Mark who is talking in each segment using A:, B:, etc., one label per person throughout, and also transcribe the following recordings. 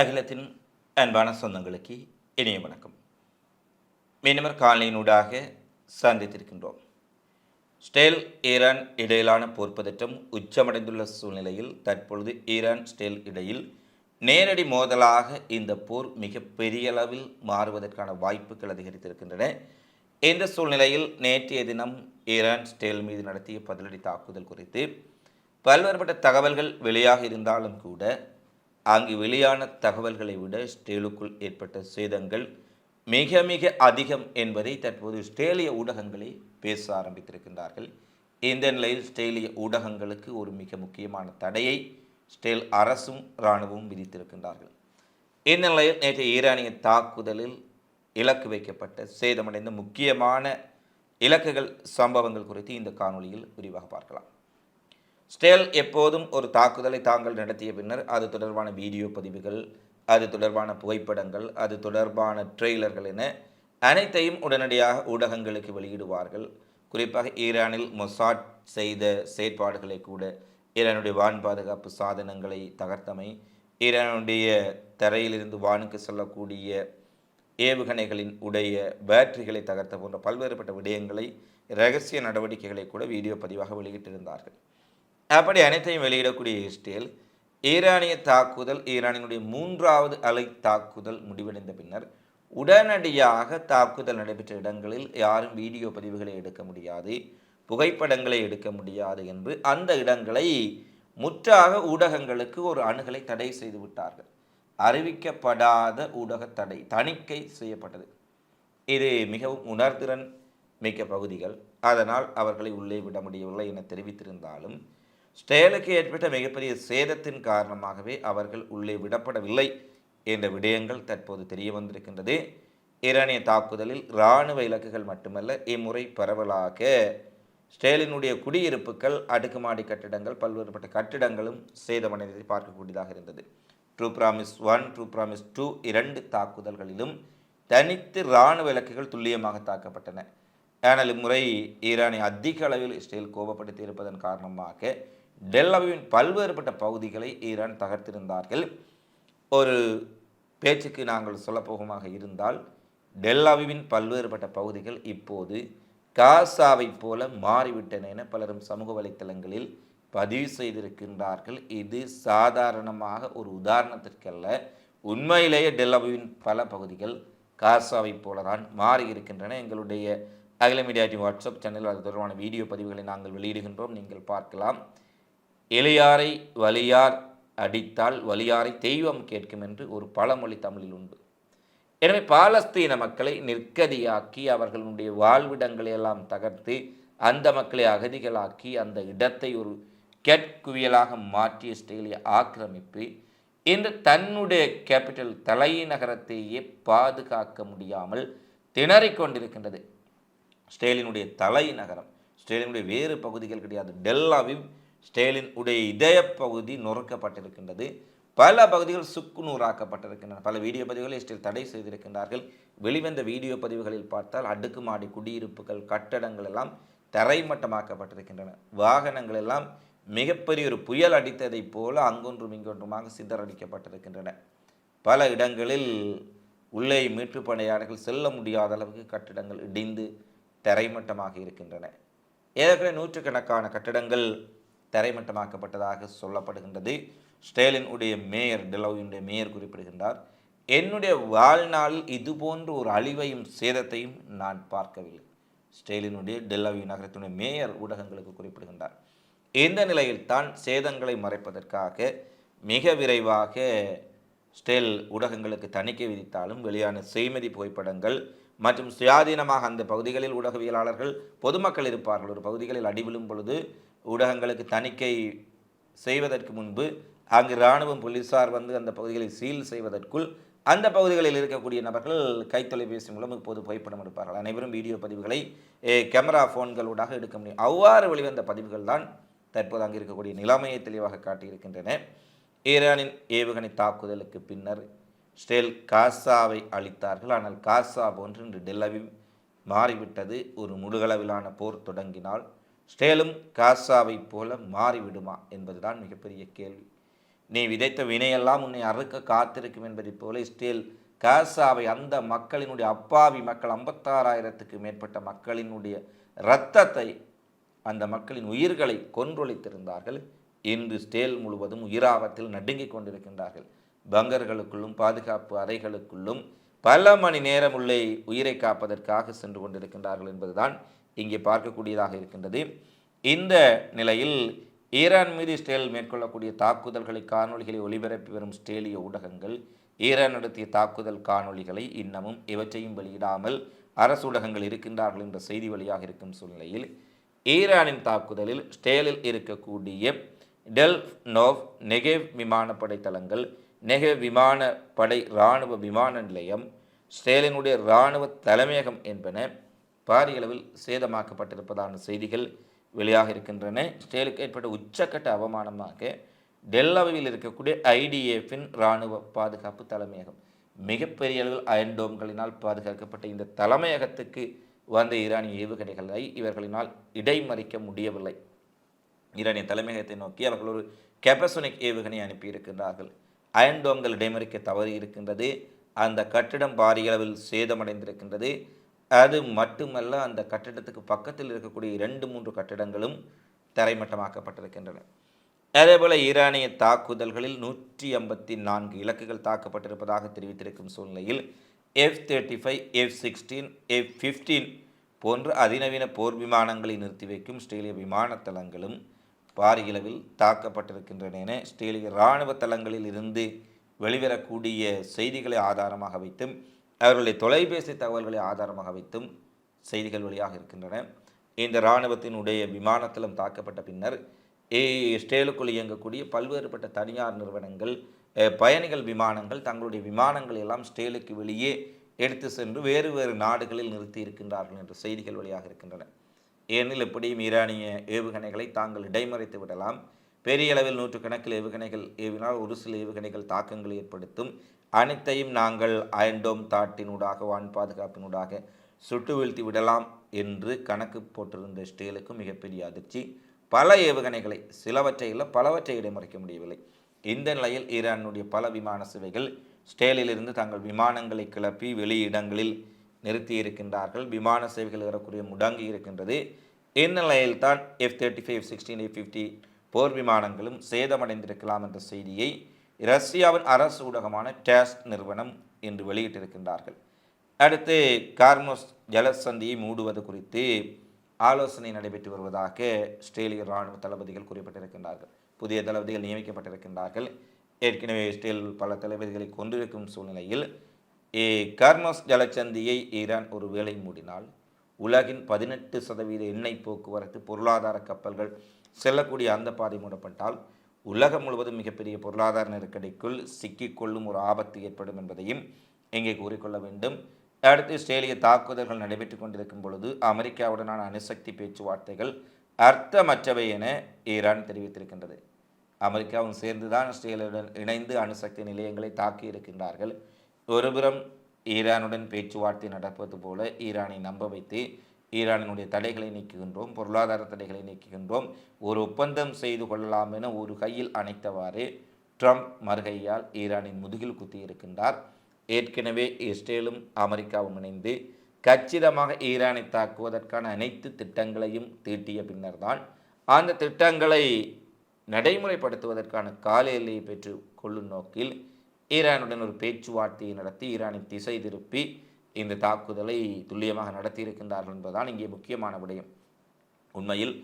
A: அகிலத்தின் அன்பான சொந்தங்களுக்கு இனிய வணக்கம். மீனவர் காலனியினூடாக சந்தித்திருக்கின்றோம். ஸ்டேல் ஈரான் இடையிலான போர் பதற்றம் உச்சமடைந்துள்ள சூழ்நிலையில் தற்பொழுது ஈரான் ஸ்டேல் இடையில் நேரடி மோதலாக இந்த போர் மிக பெரிய அளவில் மாறுவதற்கான வாய்ப்புகள் அதிகரித்திருக்கின்றன. இந்த சூழ்நிலையில் நேற்றைய தினம் ஈரான் ஸ்டேல் மீது நடத்திய பதிலடி தாக்குதல் குறித்து பல்வேறுபட்ட தகவல்கள் வெளியாக இருந்தாலும் கூட அங்கு வெளியான தகவல்களை விட ஸ்டேலுக்குள் ஏற்பட்ட சேதங்கள் மிக மிக அதிகம் என்பதை தற்போது ஸ்டேலிய ஊடகங்களே பேச ஆரம்பித்திருக்கின்றார்கள். இந்த நிலையில் ஸ்டேலிய ஊடகங்களுக்கு ஒரு மிக முக்கியமான தடையை ஸ்டேல் அரசும் இராணுவமும் விதித்திருக்கின்றார்கள். இந்த நிலையில் நேற்று ஈரானிய தாக்குதலில் இலக்கு வைக்கப்பட்ட சேதமடைந்த முக்கியமான இலக்குகள் சம்பவங்கள் குறித்து இந்த காணொளியில் விரிவாக பார்க்கலாம். ஸ்டேல் எப்போதும் ஒரு தாக்குதலை தாங்கள் நடத்திய பின்னர் அது தொடர்பான வீடியோ பதிவுகள் அது தொடர்பான புகைப்படங்கள் அது தொடர்பான ட்ரெய்லர்கள் என அனைத்தையும் உடனடியாக ஊடகங்களுக்கு வெளியிடுவார்கள். குறிப்பாக ஈரானில் மொசாட் செய்த செயற்பாடுகளை கூட ஈரானுடைய வான் பாதுகாப்பு சாதனங்களை தகர்த்தமை ஈரானுடைய தரையிலிருந்து வானுக்கு செல்லக்கூடிய ஏவுகணைகளின் உடைய பேட்டரிகளை தகர்த்த போன்ற பல்வேறுபட்ட விடயங்களை ரகசிய நடவடிக்கைகளை கூட வீடியோ பதிவாக வெளியிட்டிருந்தார்கள். அப்படி அனைத்தையும் வெளியிடக்கூடிய இஸ்ரேல் ஈரானிய தாக்குதல் ஈரானினுடைய மூன்றாவது அலை தாக்குதல் முடிவடைந்த பின்னர் உடனடியாக தாக்குதல் நடைபெற்ற இடங்களில் யாரும் வீடியோ பதிவுகளை எடுக்க முடியாது புகைப்படங்களை எடுக்க முடியாது என்று அந்த இடங்களை முற்றாக ஊடகங்களுக்கு ஒரு அணுகலை தடை செய்து விட்டார்கள். அறிவிக்கப்படாத ஊடக தடை தணிக்கை செய்யப்பட்டது. இது மிகவும் உணர்திறன் மிக்க பகுதிகள். அதனால் அவர்களை உள்ளே விட முடியவில்லை என தெரிவித்திருந்தாலும் ஸ்டேலுக்கு ஏற்பட்ட மிகப்பெரிய சேதத்தின் காரணமாகவே அவர்கள் உள்ளே விடப்படவில்லை என்ற விடயங்கள் தற்போது தெரிய வந்திருக்கின்றது. ஈரானிய தாக்குதலில் இராணுவ இலக்குகள் மட்டுமல்ல இம்முறை பரவலாக ஸ்டேலினுடைய குடியிருப்புகள் அடுக்குமாடி கட்டிடங்கள் பல்வேறுபட்ட கட்டிடங்களும் சேதமடைந்ததை பார்க்கக்கூடியதாக இருந்தது. True promise one true promise two இரண்டு தாக்குதல்களிலும் தனித்து இராணுவ இலக்குகள் துல்லியமாக தாக்கப்பட்டன. ஆனால் இம்முறை ஈரானை அதிக அளவில் இஸ்ரேல் கோபப்படுத்தி இருப்பதன் காரணமாக டெல்லவின் பல்வேறுபட்ட பகுதிகளை ஈரான் தகர்த்திருந்தார்கள். ஒரு பேச்சுக்கு நாங்கள் சொல்லப்போகமாக இருந்தால் டெல்லாவின் பல்வேறுபட்ட பகுதிகள் இப்போது காசாவைப் போல மாறிவிட்டன என பலரும் சமூக வலைத்தளங்களில் பதிவு செய்திருக்கின்றார்கள். இது சாதாரணமாக ஒரு உதாரணத்திற்கல்ல. உண்மையிலேயே டெல்லாவின் பல பகுதிகள் காசாவைப் போல தான் மாறி இருக்கின்றன எங்களுடைய அகில மீடியா வாட்ஸ்அப் சேனலில் அது தொடர்பான வீடியோ பதிவுகளை நாங்கள் வெளியிடுகின்றோம். நீங்கள் பார்க்கலாம். எளியாரை வலியார் அடித்தால் வலியாரை தெய்வம் கேட்கும் என்று ஒரு பழமொழி தமிழில் உண்டு. எனவே பாலஸ்தீன மக்களை நிற்கதியாக்கி அவர்களுடைய வாழ்விடங்களை எல்லாம் தகர்த்து அந்த மக்களை அகதிகளாக்கி அந்த இடத்தை ஒரு கெட்குவியலாக மாற்றிய இஸ்ரேலிய ஆக்கிரமிப்பு இன்று தன்னுடைய கேபிட்டல் தலைநகரத்தையே பாதுகாக்க முடியாமல் திணறிக் கொண்டிருக்கின்றது. ஸ்டேலினுடைய தலைநகரம் ஸ்டேலினுடைய வேறு பகுதிகள் கிடையாது. டெல்லாவிவ் ஸ்டேலின் உடைய இதய பகுதி நொறுக்கப்பட்டிருக்கின்றது. பல பகுதிகள் சுக்குநூறாக்கப்பட்டிருக்கின்றன பல வீடியோ பதிவுகளை ஸ்டில் தடை செய்திருக்கின்றார்கள். வெளிவந்த வீடியோ பதிவுகளில் பார்த்தால் அடுக்குமாடி குடியிருப்புகள் கட்டடங்கள் எல்லாம் தரைமட்டமாக்கப்பட்டிருக்கின்றன. வாகனங்கள் எல்லாம் மிகப்பெரிய ஒரு புயல் அடித்ததைப் போல அங்கொன்றும் இங்கொன்றுமாக சிதறடிக்கப்பட்டிருக்கின்றன. பல இடங்களில் உள்ளே மீட்பு பணியாளர்கள் செல்ல முடியாத அளவுக்கு கட்டிடங்கள் இடிந்து தரைமட்டமாக இருக்கின்றன. ஏற்கனவே நூற்றுக்கணக்கான கட்டிடங்கள் தரைமட்டமாக்கப்பட்டதாக சொல்லப்படுகின்றது. ஸ்டேலின் உடைய மேயர் டெலோவினுடைய மேயர் குறிப்பிடுகின்றார். என்னுடைய வாழ்நாளில் இதுபோன்ற ஒரு அழிவையும் சேதத்தையும் நான் பார்க்கவில்லை. ஸ்டேலினுடைய டெல்லவி நகரத்தினுடைய மேயர் ஊடகங்களுக்கு குறிப்பிடுகின்றார். இந்த நிலையில் தான் சேதங்களை மறைப்பதற்காக மிக விரைவாக ஸ்டேல் ஊடகங்களுக்கு தணிக்கை விதித்தாலும் வெளியான செய்மதி புகைப்படங்கள் மற்றும் சுயாதீனமாக அந்த பகுதிகளில் ஊடகவியலாளர்கள் பொதுமக்கள் இருப்பார்கள். ஒரு பகுதிகளில் அடிவிழும் பொழுது ஊடகங்களுக்கு தணிக்கை செய்வதற்கு முன்பு அங்கு இராணுவம் போலீஸார் வந்து அந்த பகுதிகளை சீல் செய்வதற்குள் அந்த பகுதிகளில் இருக்கக்கூடிய நபர்கள் கைத்தொலைபேசி மூலம் இப்போது புகைப்படம் எடுப்பார்கள். அனைவரும் வீடியோ பதிவுகளை கேமரா ஃபோன்களூடாக எடுக்க முடியும். அவ்வாறு வெளிவந்த பதிவுகள் தான் தற்போது அங்கு இருக்கக்கூடிய நிலைமையை தெளிவாக காட்டியிருக்கின்றன. ஈரானின் ஏவுகணை தாக்குதலுக்கு பின்னர் ஸ்டேல் காசாவை அளித்தார்கள் ஆனால் காசா போன்று இன்று டெல்லவி மாறிவிட்டது. ஒரு முழுகளவிலான போர் தொடங்கினால் ஸ்டேலும் காசாவைப் போல மாறிவிடுமா என்பதுதான் மிகப்பெரிய கேள்வி. நீ விதைத்த வினையெல்லாம் உன்னை அறுக்க காத்திருக்கும் என்பதைப் போல இஸ்ரேல் காசாவை அந்த மக்களினுடைய அப்பாவி மக்கள் ஐம்பத்தாறாயிரத்துக்கு மேற்பட்ட மக்களினுடைய இரத்தத்தை அந்த மக்களின் உயிர்களை கொன்றொழித்திருந்தார்கள். இன்று ஸ்டேல் முழுவதும் உயிராபத்தில் நடுங்கிக் கொண்டிருக்கின்றார்கள். பங்கர்களுக்குள்ளும் பாதுகாப்பு அறைகளுக்குள்ளும் பல மணி நேரம் உள்ளே உயிரை காப்பதற்காக சென்று கொண்டிருக்கின்றார்கள் என்பதுதான் இங்கே பார்க்கக்கூடியதாக இருக்கின்றது. இந்த நிலையில் ஈரான் மீது இஸ்ரேல் மேற்கொள்ளக்கூடிய தாக்குதல்களை காணொளிகளை ஒளிபரப்பி வரும் ஸ்டேலிய ஊடகங்கள் ஈரான் நடத்திய தாக்குதல் காணொளிகளை இன்னமும் இவற்றையும் வெளியிடாமல் அரசு ஊடகங்கள் இருக்கின்றார்கள் என்ற செய்தி வழியாக இருக்கும் சூழ்நிலையில் ஈரானின் தாக்குதலில் ஸ்டேலில் இருக்கக்கூடிய டெல் நோவ் நெகேவ் விமானப்படை தளங்கள் நெகேவ் விமானப்படை இராணுவ விமான நிலையம் ஸ்டேலினுடைய இராணுவ தலைமையகம் என்பன பாரிய அளவில் சேதமாக்கப்பட்டிருப்பதான செய்திகள் வெளியாக இருக்கின்றன. ஸ்டேலுக்கு ஏற்பட்ட உச்சக்கட்ட அவமானமாக டெல்லாவில் இருக்கக்கூடிய ஐடிஎஃபின் இராணுவ பாதுகாப்பு தலைமையகம் மிகப்பெரிய அளவில் அயன்டோம்களினால் பாதுகாக்கப்பட்ட இந்த தலைமையகத்துக்கு வந்த ஈரானிய ஏவுகணைகளை இவர்களினால் இடைமறிக்க முடியவில்லை. ஈரானிய தலைமையகத்தை நோக்கி அவர்கள் ஒரு கெபசோனிக் ஏவுகணை அனுப்பியிருக்கின்றார்கள். அயன்டோம்கள் இடைமறிக்க தவறி இருக்கின்றது அந்த கட்டிடம் பாரிய அளவில் சேதமடைந்திருக்கின்றது. அது மட்டுமல்ல அந்த கட்டிடத்துக்கு பக்கத்தில் இருக்கக்கூடிய இரண்டு மூன்று கட்டிடங்களும் தரைமட்டமாக்கப்பட்டிருக்கின்றன. அதேபோல ஈரானிய தாக்குதல்களில் நூற்றி ஐம்பத்தி நான்கு இலக்குகள் தாக்கப்பட்டிருப்பதாக தெரிவித்திருக்கும் சூழ்நிலையில் F thirty five F sixteen F fifteen போன்ற அதிநவீன போர் விமானங்களை நிறுத்தி வைக்கும் ஸ்ட்ரேலிய விமான தளங்களும் பாரியளவில் தாக்கப்பட்டிருக்கின்றன என ஸ்ட்ரேலிய இராணுவ தளங்களில் இருந்து வெளிவரக்கூடிய செய்திகளை ஆதாரமாக வைத்தும் அவர்களுடைய தொலைபேசி தகவல்களை ஆதாரமாக வைத்தும் செய்திகள் வழியாக இருக்கின்றன. இந்த இராணுவத்தினுடைய விமானத்திலும் தாக்கப்பட்ட பின்னர் ஏ- ஸ்டேலுக்குள் இயங்கக்கூடிய பல்வேறுபட்ட தனியார் நிறுவனங்கள் பயணிகள் விமானங்கள் தங்களுடைய விமானங்கள் எல்லாம் ஸ்டேலுக்கு வெளியே எடுத்து சென்று வேறு வேறு நாடுகளில் நிறுத்தி இருக்கின்றார்கள் என்ற செய்திகள் வழியாக இருக்கின்றன. ஏனில் எப்படியும் ஈரானிய ஏவுகணைகளை தாங்கள் இடைமறைத்து விடலாம். பெரிய அளவில் நூற்றுக்கணக்கில் ஏவுகணைகள் ஏவினால் ஒரு சில ஏவுகணைகள் தாக்கங்களை ஏற்படுத்தும் அனைத்தையும் நாங்கள் ஆயண்டோம் தாட்டினூடாக வான் பாதுகாப்பினூடாக சுட்டு வீழ்த்தி விடலாம் என்று கணக்கு போட்டிருந்த ஸ்டேலுக்கு மிகப்பெரிய அதிர்ச்சி. பல ஏவுகணைகளை சிலவற்றை இல்லை பலவற்றை இடைமறைக்க முடியவில்லை. இந்த நிலையில் ஈரானுடைய பல விமான சேவைகள் ஸ்டேலிலிருந்து தங்கள் விமானங்களை கிளப்பி வெளியிடங்களில் நிறுத்தி இருக்கின்றார்கள் விமான சேவைகள் ஏறக்குறைய முடங்கி இருக்கின்றது. இந்நிலையில் தான் F thirty five sixteen F fifty போர் விமானங்களும் சேதமடைந்திருக்கலாம் என்ற செய்தியை ரஷ்யாவின் அரசு ஊடகமான டேஸ் நிறுவனம் என்று வெளியிட்டிருக்கின்றார்கள். அடுத்து கார்மோஸ் ஜலசந்தியை மூடுவது குறித்து ஆலோசனை நடைபெற்று வருவதாக ஸ்ட்ரேலிய இராணுவ தளபதிகள் குறிப்பிட்டிருக்கின்றார்கள். புதிய தளபதிகள் நியமிக்கப்பட்டிருக்கின்றார்கள். ஏற்கனவே இஸ்ரேல் பல தளபதிகளை கொண்டிருக்கும் சூழ்நிலையில் ஏ, கார்மோஸ் ஜலச்சந்தியை ஈரான் ஒரு வேலை மூடினால் உலகின் பதினெட்டு சதவீத எண்ணெய் போக்குவரத்து பொருளாதார கப்பல்கள் செல்லக்கூடிய அந்த பாதை மூடப்பட்டால் உலகம் முழுவதும் மிகப்பெரிய பொருளாதார நெருக்கடிக்குள் சிக்கிக்கொள்ளும் ஒரு ஆபத்து ஏற்படும் என்பதையும் இங்கே கூறிக்கொள்ள வேண்டும். அடுத்து இஸ்ரேலிய தாக்குதல்கள் நடைபெற்று கொண்டிருக்கும் பொழுது அமெரிக்காவுடனான அணுசக்தி பேச்சுவார்த்தைகள் அர்த்தமற்றவை என ஈரான் தெரிவித்திருக்கின்றது. அமெரிக்காவும் சேர்ந்துதான் இஸ்ரேலுடன் இணைந்து அணுசக்தி நிலையங்களை தாக்கி இருக்கின்றார்கள். ஒருபுறம் ஈரானுடன் பேச்சுவார்த்தை நடப்பது போல ஈரானை நம்ப வைத்து ஈரானினுடைய தடைகளை நீக்குகின்றோம் பொருளாதார தடைகளை நீக்குகின்றோம். ஒரு ஒப்பந்தம் செய்து கொள்ளலாம் என ஒரு கையில் அணைத்தவாறு ட்ரம்ப் மறுகையால் ஈரானின் முதுகில் குத்தி இருக்கின்றார் ஏற்கனவே இஸ்ரேலும் அமெரிக்காவும் இணைந்து கச்சிதமாக ஈரானை தாக்குவதற்கான அனைத்து திட்டங்களையும் தீட்டிய பின்னர்தான் அந்த திட்டங்களை நடைமுறைப்படுத்துவதற்கான கால எல்லையை பெற்று கொள்ளும் நோக்கில் ஈரானுடன் ஒரு பேச்சுவார்த்தையை நடத்தி ஈரானை திசை திருப்பி இந்த தாக்குதலை துல்லியமாக நடத்தியிருக்கின்றார்கள் என்பதுதான் இங்கே முக்கியமான விடயம். உண்மையில்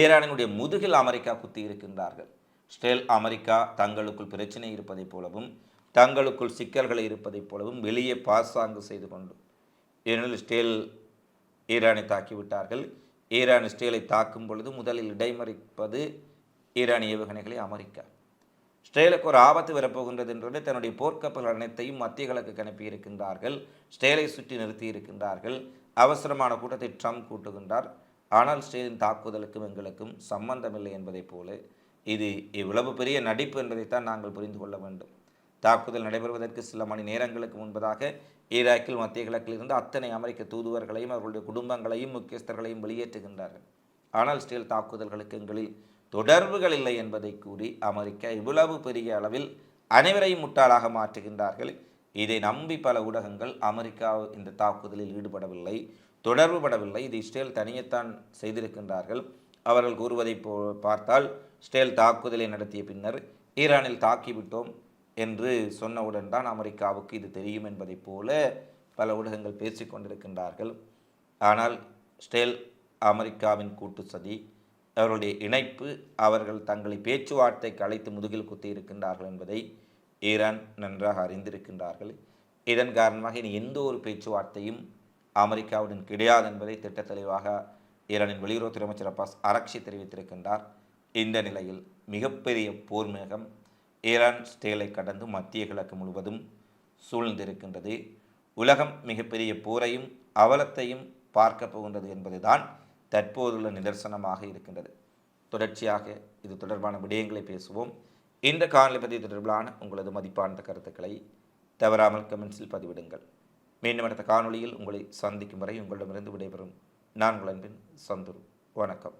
A: ஈரானினுடைய முதுகில் அமெரிக்கா குத்தி இருக்கின்றார்கள் ஸ்டேல் அமெரிக்கா தங்களுக்குள் பிரச்சனை இருப்பதைப் போலவும் தங்களுக்குள் சிக்கல்களை இருப்பதைப் போலவும் வெளியே பாசாங்கு செய்து கொண்டு ஏனெனில் ஸ்டேல் ஈரானை தாக்கிவிட்டார்கள். ஈரான் ஸ்டேலை தாக்கும் பொழுது முதலில் இடைமறிப்பது ஈரானிய ஏவுகணைகளை அமெரிக்கா. ஸ்டேலுக்கு ஒரு ஆபத்து வரப்போகின்றது என்றது தன்னுடைய போர்க்கப்பல் அனைத்தையும் மத்திய கிழக்கு அனுப்பி இருக்கின்றார்கள். ஸ்டேலை சுற்றி நிறுத்தி இருக்கின்றார்கள். அவசரமான கூட்டத்தை ட்ரம்ப் கூட்டுகின்றார். ஆனால் ஸ்டேலின் தாக்குதலுக்கும் எங்களுக்கும் சம்பந்தமில்லை என்பதைப் போல இது இவ்வளவு பெரிய நடிப்பு என்பதைத்தான் நாங்கள் புரிந்து கொள்ள வேண்டும். தாக்குதல் நடைபெறுவதற்கு சில மணி நேரங்களுக்கு முன்பதாக ஈராக்கில் மத்திய கிழக்கில் இருந்து அத்தனை அமெரிக்க தூதுவர்களையும் அவர்களுடைய குடும்பங்களையும் முக்கியஸ்தர்களையும் வெளியேற்றுகின்றார்கள். ஆனால் ஸ்டேல் தாக்குதல்களுக்கு எங்களில் தொடர்புகள் இல்லை என்பதை கூறி அமெரிக்கா இவ்வளவு பெரிய அளவில் அனைவரையும் முட்டாளாக மாற்றுகின்றார்கள். இதை நம்பி பல ஊடகங்கள் அமெரிக்கா இந்த தாக்குதலில் ஈடுபடவில்லை தொடர்பு படவில்லை இது இஸ்ரேல் தனியத்தான் செய்திருக்கின்றார்கள். அவர்கள் கூறுவதை போ பார்த்தால் இஸ்ரேல் தாக்குதலை நடத்திய பின்னர் ஈரானில் தாக்கிவிட்டோம் என்று சொன்னவுடன் தான் அமெரிக்காவுக்கு இது தெரியும் என்பதைப் போல பல ஊடகங்கள் பேசிக் கொண்டிருக்கின்றார்கள் ஆனால் ஸ்டேல் அமெரிக்காவின் கூட்டு சதி அவர்களுடைய இணைப்பு அவர்கள் தங்களை பேச்சுவார்த்தைக்கு அழைத்து முதுகில் குத்தி இருக்கின்றார்கள் என்பதை ஈரான் நன்றாக அறிந்திருக்கின்றார்கள். இதன் காரணமாக இனி எந்த ஒரு பேச்சுவார்த்தையும் அமெரிக்காவுடன் கிடையாது என்பதை திட்ட தெளிவாக ஈரானின் வெளியுறவுத்துறை அமைச்சர் அப்பாஸ் அரக்ஷி தெரிவித்திருக்கின்றார். இந்த நிலையில் மிகப்பெரிய போர் மேகம் ஈரான் ஸ்டேலை கடந்து மத்திய கிழக்கு முழுவதும் சூழ்ந்திருக்கின்றது. உலகம் மிகப்பெரிய போரையும் அவலத்தையும் பார்க்க போகின்றது என்பதுதான் தற்போதுள்ள நிதர்சனமாக இருக்கின்றது. தொடர்ச்சியாக இது தொடர்பான விடயங்களை பேசுவோம். இந்த காணொலி பதிவு தொடர்பிலான உங்களது மதிப்பான கருத்துக்களை தவறாமல் கமெண்ட்ஸில் பதிவிடுங்கள். மீண்டும் அடுத்த காணொளியில் உங்களை சந்திக்கும் வரை உங்களிடமிருந்து விடைபெறும். நான் உங்கள் அன்பின் சந்துரு. வணக்கம்.